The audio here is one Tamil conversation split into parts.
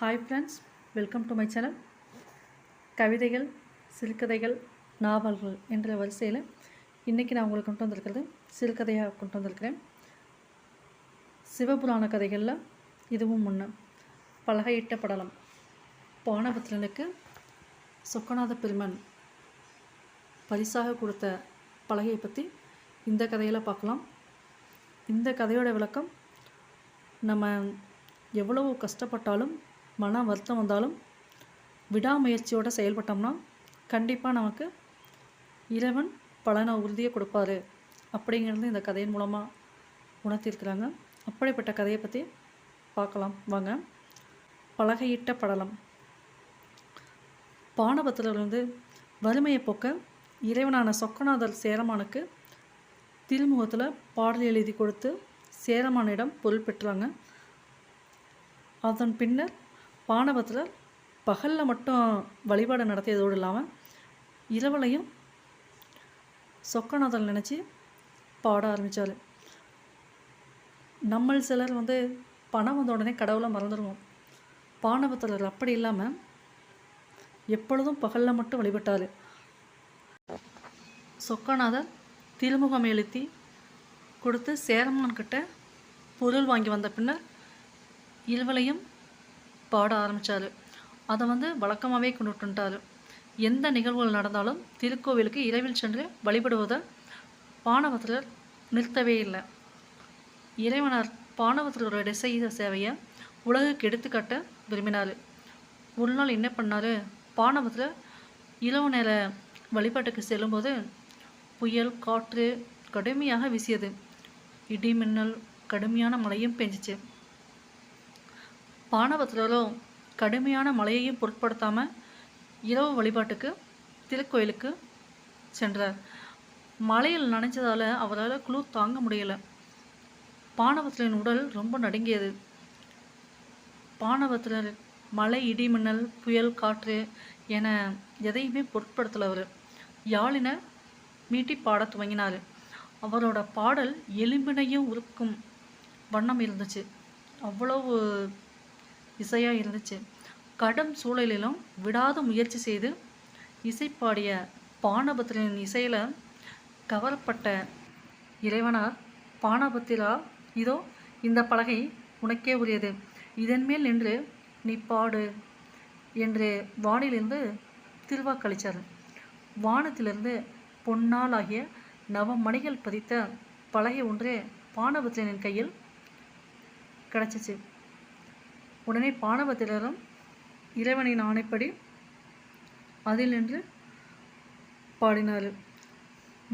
Hi friends welcome to my channel கவிதைகள் சிறுகதைகள் நாவல்கள் என்ற வரிசையில் இன்றைக்கி நான் உங்களுக்கு கொண்டு வந்திருக்கிறது சிறுகதையாக கொண்டு வந்திருக்கிறேன். சிவபுராண கதைகளில் இதுவும் ஒன்று பலகையிட்ட படலம். பானபத்திரனுக்கு சொக்கநாத பெருமன் பரிசாக கொடுத்த பலகையை பற்றி இந்த கதையில் பார்க்கலாம். இந்த கதையோட விளக்கம் நம்ம எவ்வளவு கஷ்டப்பட்டாலும் மன வருத்தம் வந்தாலும் விடாமுயற்சியோடு செயல்பட்டோம்னா கண்டிப்பாக நமக்கு இறைவன் பலனை உறுதியை கொடுப்பாரு அப்படிங்கிறது இந்த கதையின் மூலமாக உணர்த்தியிருக்கிறாங்க. அப்படிப்பட்ட கதையை பற்றி பார்க்கலாம். வாங்க. பலகையிட்ட படலம். பானபத்திலிருந்து வறுமையை போக்க இறைவனான சொக்கநாதர் சேரமானுக்கு திருமுகத்தில் பாடல் எழுதி கொடுத்து சேரமானிடம் பொருள் பெற்றாங்க. அதன் பின்னர் பானபத்தில் பகலில் மட்டும் வழிபாடு நடத்தியதோடு இல்லாமல் இரவலையும் சொக்கநாதர் நினச்சி பாட ஆரம்பித்தார் நம்மள் சிலர் வந்து பணம் வந்த உடனே கடவுளை மறந்துடுவோம் பானபத்திரர் அப்படி இல்லாமல் எப்பொழுதும் பகலில் மட்டும் வழிபட்டார். சொக்கநாதர் திருமுகம் எழுத்தி கொடுத்து சேரமான்கிட்ட பொருள் வாங்கி வந்த பின்னர் இருவலையும் பாட ஆரம்பித்தார் அதை வந்து வழக்கமாகவே கொண்டுட்டுட்டார் எந்த நிகழ்வுகள் நடந்தாலும் திருக்கோவிலுக்கு இரவில் சென்று வழிபடுவதை பாணவத்திரர் நிறுத்தவே இல்லை. இறைவனார் பானவத்திரருடைய செய்த சேவையை உலகுக்கு எடுத்துக்காட்ட விரும்பினார். ஒரு நாள் என்ன பண்ணார்? பானவத்தில் இரவு நேர வழிபாட்டுக்கு செல்லும்போது புயல் காற்று கடுமையாக வீசியது. இடி மின்னல் கடுமையான மழையும் பெஞ்சிச்சு. பானபத்திரரும் கடுமையான மழையையும் பொருட்படுத்தாமல் இரவு வழிபாட்டுக்கு திருக்கோயிலுக்கு சென்றார். மழையில் நனைஞ்சதால் அவரால் குளிர் தாங்க முடியலை. பானவத்திரின் உடல் ரொம்ப நடுங்கியது. பானபத்திரர் மழை இடி மின்னல் புயல் காற்று என எதையுமே பொருட்படுத்தல அவர் யாழினை மீட்டி பாடத் துவங்கினார். அவரோட பாடல் எலும்பினையும் உருக்கும் வண்ணம் இருந்துச்சு. அவ்வளவு இசையாக இருந்துச்சு. கடும் சூழலிலும் விடாத முயற்சி செய்து இசைப்பாடிய பானபத்திரனின் இசையில் கவரப்பட்ட இறைவனார் பானபத்திரா இதோ இந்த பலகை உனக்கே உரியது. இதன் மேல் நின்று நீ பாடு என்று வானிலிருந்து திருவாக்களித்தார் வானத்திலிருந்து பொன்னால் ஆகிய நவமணிகள் பதித்த பலகை ஒன்று பானபத்திரனின் கையில் கிடச்சிச்சு. உடனே பானபத்திரரும் இறைவனின் ஆணைப்படி அதில் நின்று பாடினார்.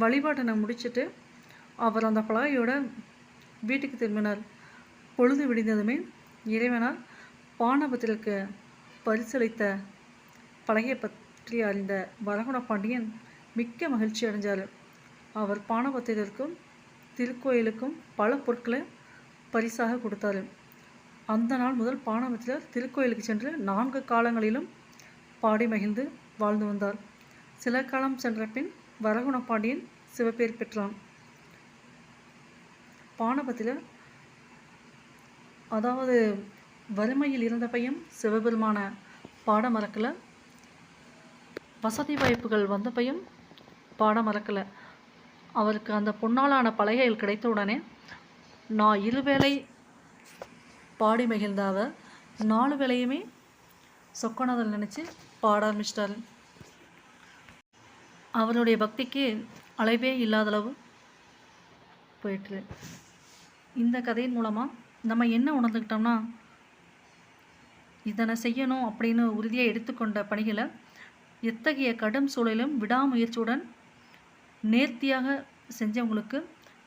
வழிபாட்டனை முடிச்சுட்டு அவர் அந்த பலகையோட வீட்டுக்கு திரும்பினார். பொழுது விடிந்ததுமே இறைவனால் பானபத்திரருக்கு பரிசளித்த பலகையை பற்றி அறிந்த வரகுண பாண்டியன் மிக்க மகிழ்ச்சி அடைஞ்சார். அவர் பானபத்திரருக்கும் திருக்கோயிலுக்கும் பல பொருட்களை பரிசாக கொடுத்தாரு. அந்த நாள் முதல் பாணவத்தில் திருக்கோயிலுக்கு சென்று நான்கு காலங்களிலும் பாடி மகிழ்ந்து வாழ்ந்து வந்தார். சில காலம் சென்ற பின் வரகுணப்பாண்டியன் சிவப்பேர் பெற்றான். பானபத்திரர் அதாவது வறுமையில் இருந்த பையன் சிவபெருமான பாட மறக்கலை வசதி வாய்ப்புகள் வந்த பையன் பாட மறக்கலை அவருக்கு அந்த பொன்னாலான பலகைகள் கிடைத்த உடனே நான் இருவேளை பாடி மகிழ்ந்தாவ. நாலு வேலையுமே சொக்கநாதன் நினச்சி பாட ஆரம்பிச்சிட்டார். அவருடைய பக்திக்கு அளவே இல்லாத அளவு போயிட்டு இந்த கதையின் மூலமாக நம்ம என்ன உணர்ந்துக்கிட்டோம்னா இதனை செய்யணும் அப்படின்னு உறுதியாக எடுத்துக்கொண்ட பணிகளை எத்தகைய கடும் சூழலும் விடாமுயற்சியுடன் நேர்த்தியாக செஞ்சவங்களுக்கு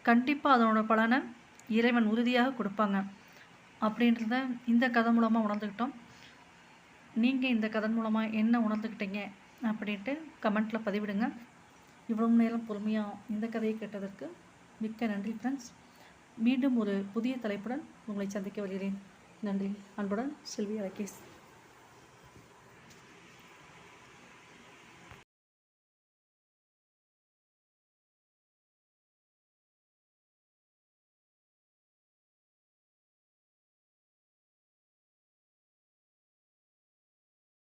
கண்டிப்பாக அதனோட பலனை இறைவன் உறுதியாக கொடுப்பாங்க. அப்படின்றத இந்த கதை மூலமாக உணர்ந்துக்கிட்டோம் நீங்கள் இந்த கதை மூலமாக என்ன உணர்ந்துக்கிட்டீங்க அப்படின்ட்டு கமெண்ட்டில் பதிவிடுங்க. இவ்வளவு நேரம் பொறுமையாக இந்த கதையை கேட்டதற்கு மிக்க நன்றி ஃப்ரெண்ட்ஸ் மீண்டும் ஒரு புதிய தலைப்புடன் உங்களை சந்திக்க வருகிறேன். நன்றி. அன்புடன் செல்வி ராகேஷ்